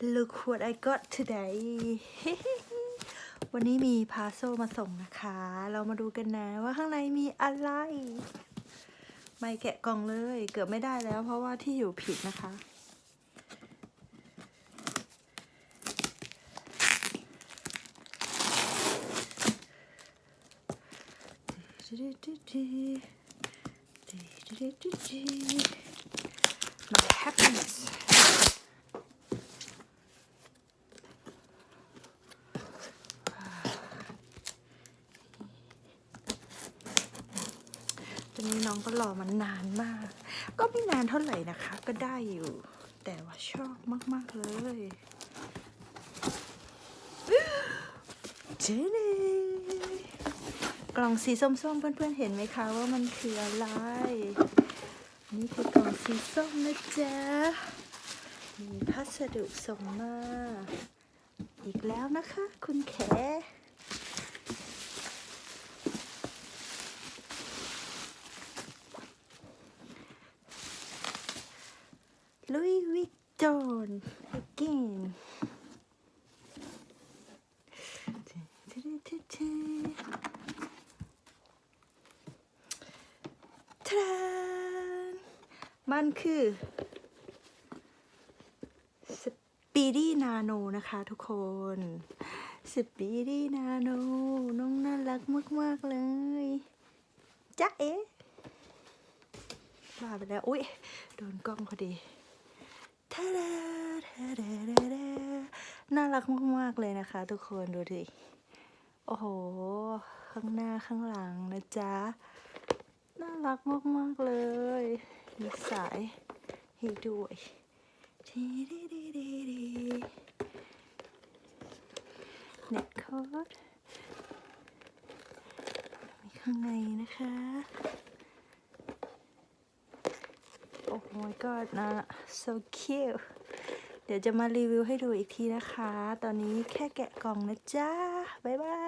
Look what I got today วันนี้มีพาโซมาส่งนะคะ เรามาดูกันนะว่าข้างในมีอะไร ไม่แกะกล่องเลย เกือบไม่ได้แล้ว เพราะว่าที่อยู่ผิดนะคะ My happiness ตอนนี้น้องก็รอมันนานมาก ก็ไม่นานเท่าไหร่นะคะ ก็ได้อยู่ แต่ว่าชอบมาก ๆ เลยเจเน่กล่องสีส้มๆ เพื่อนๆ เห็นไหมคะว่ามันคืออะไร นี่คือกล่องสีส้มนะจ๊ะ มีพัสดุส่งมา อีกแล้วนะคะ คุณแข ลุยวิกตอน again ทะดานมันคือ สปีดี้นาโนนะคะทุกคน สปีดี้นาโน น้องน่ารักมาก ๆ เลยจ๊ะเอ๊ะบ้าไปแล้ว อุ๊ย โดนกล้องพอดี น่ารักมาก ๆ เลยนะคะ ทุกคนดูดิ โอ้โห ข้างหน้าข้างหลังนะจ๊ะ น่ารักมาก ๆ เลย มีสายให้ด้วยทีดีดีดีดีเน็ตโค้ดมีข้างในนะคะ โอ้ my god นะ so cute เดี๋ยวจะมารีวิวให้ดูอีกทีนะคะ ตอนนี้แค่แกะกล่องนะจ๊ะบ๊ายบาย